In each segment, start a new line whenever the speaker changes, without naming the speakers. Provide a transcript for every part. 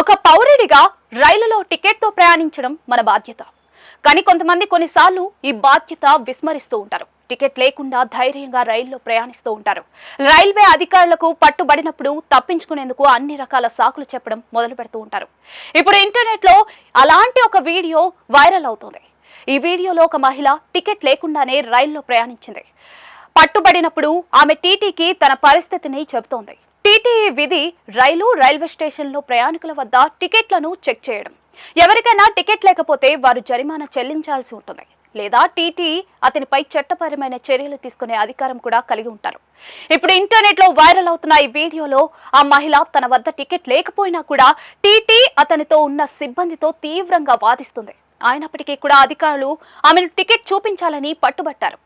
ఒక పౌరుడిగా రైలులో టికెట్తో ప్రయాణించడం మన బాధ్యత. కానీ కొంతమంది కొన్నిసార్లు ఈ బాధ్యత విస్మరిస్తూ ఉంటారు. టికెట్ లేకుండా ధైర్యంగా రైల్లో ప్రయాణిస్తూ ఉంటారు. రైల్వే అధికారులకు పట్టుబడినప్పుడు తప్పించుకునేందుకు అన్ని రకాల సాకులు చెప్పడం మొదలు పెడుతూ ఉంటారు. ఇప్పుడు ఇంటర్నెట్లో అలాంటి ఒక వీడియో వైరల్ అవుతుంది. ఈ వీడియోలో ఒక మహిళ టికెట్ లేకుండానే రైల్లో ప్రయాణించింది. పట్టుబడినప్పుడు ఆమె టీటీకి తన పరిస్థితిని చెబుతోంది. టీటీఈ విధి రైలు రైల్వే స్టేషన్లో ప్రయాణికుల వద్ద టికెట్లను చెక్ చేయడం. ఎవరికైనా టికెట్ లేకపోతే వారు జరిమానా చెల్లించాల్సి ఉంటుంది. లేదా టీటీ అతనిపై చట్టపరమైన చర్యలు తీసుకునే అధికారం కూడా కలిగి ఉంటారు. ఇప్పుడు ఇంటర్నెట్లో వైరల్ అవుతున్న ఈ వీడియోలో ఆ మహిళ తన వద్ద టికెట్ లేకపోయినా కూడా టీటీ అతనితో ఉన్న సిబ్బందితో తీవ్రంగా వాదిస్తుంది. అయినప్పటికీ కూడా అధికారులు ఆమెను టికెట్ చూపించాలని పట్టుబట్టారు.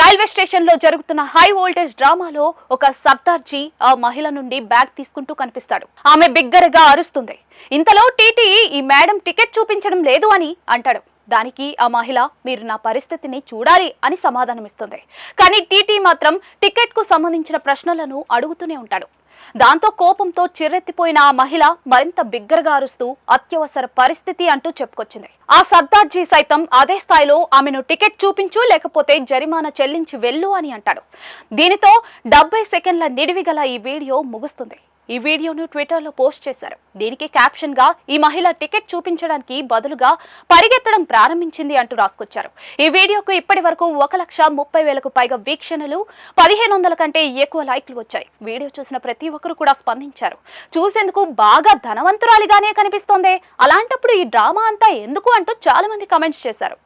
రైల్వే స్టేషన్లో జరుగుతున్న హై వోల్టేజ్ డ్రామాలో ఒక సర్దార్జీ ఆ మహిళ నుండి బ్యాగ్ తీసుకుంటూ కనిపిస్తాడు. ఆమె బిగ్గరగా అరుస్తుంది. ఇంతలో టీటీ ఈ మేడం టికెట్ చూపించడం లేదు అని అంటాడు. దానికి ఆ మహిళ మీరు నా పరిస్థితిని చూడాలి అని సమాధానమిస్తుంది. కానీ టీటీ మాత్రం టికెట్కు సంబంధించిన ప్రశ్నలను అడుగుతూనే ఉంటాడు. దాంతో కోపంతో చిర్రెత్తిపోయిన ఆ మహిళ మరింత బిగ్గరగా అరుస్తూ అత్యవసర పరిస్థితి అంటూ చెప్పుకొచ్చింది. ఆ సర్దార్జీ సైతం అదే స్థాయిలో ఆమెను టికెట్ చూపించు లేకపోతే జరిమానా చెల్లించి వెళ్ళు అని అంటాడు. దీనితో డెబ్బై సెకండ్ల నిడివి గల ఈ వీడియో ముగుస్తుంది. ఈ వీడియోను ట్విట్టర్లో పోస్ట్ చేశారు. దీనికి క్యాప్షన్గా ఈ మహిళ టికెట్ చూపించడానికి బదులుగా పరిగెత్తడం ప్రారంభించింది అంటూ రాసుకొచ్చారు. ఈ వీడియోకు ఇప్పటి వరకు ఒక లక్ష ముప్పై వేలకు పైగా వీక్షణలు పదిహేను వందల కంటే ఎక్కువ లైక్లు వచ్చాయి. వీడియో చూసిన ప్రతి ఒక్కరు కూడా స్పందించారు. చూసేందుకు బాగా ధనవంతురాలిగానే కనిపిస్తోంది. అలాంటప్పుడు ఈ డ్రామా అంతా ఎందుకు అంటూ చాలా మంది కమెంట్స్ చేశారు.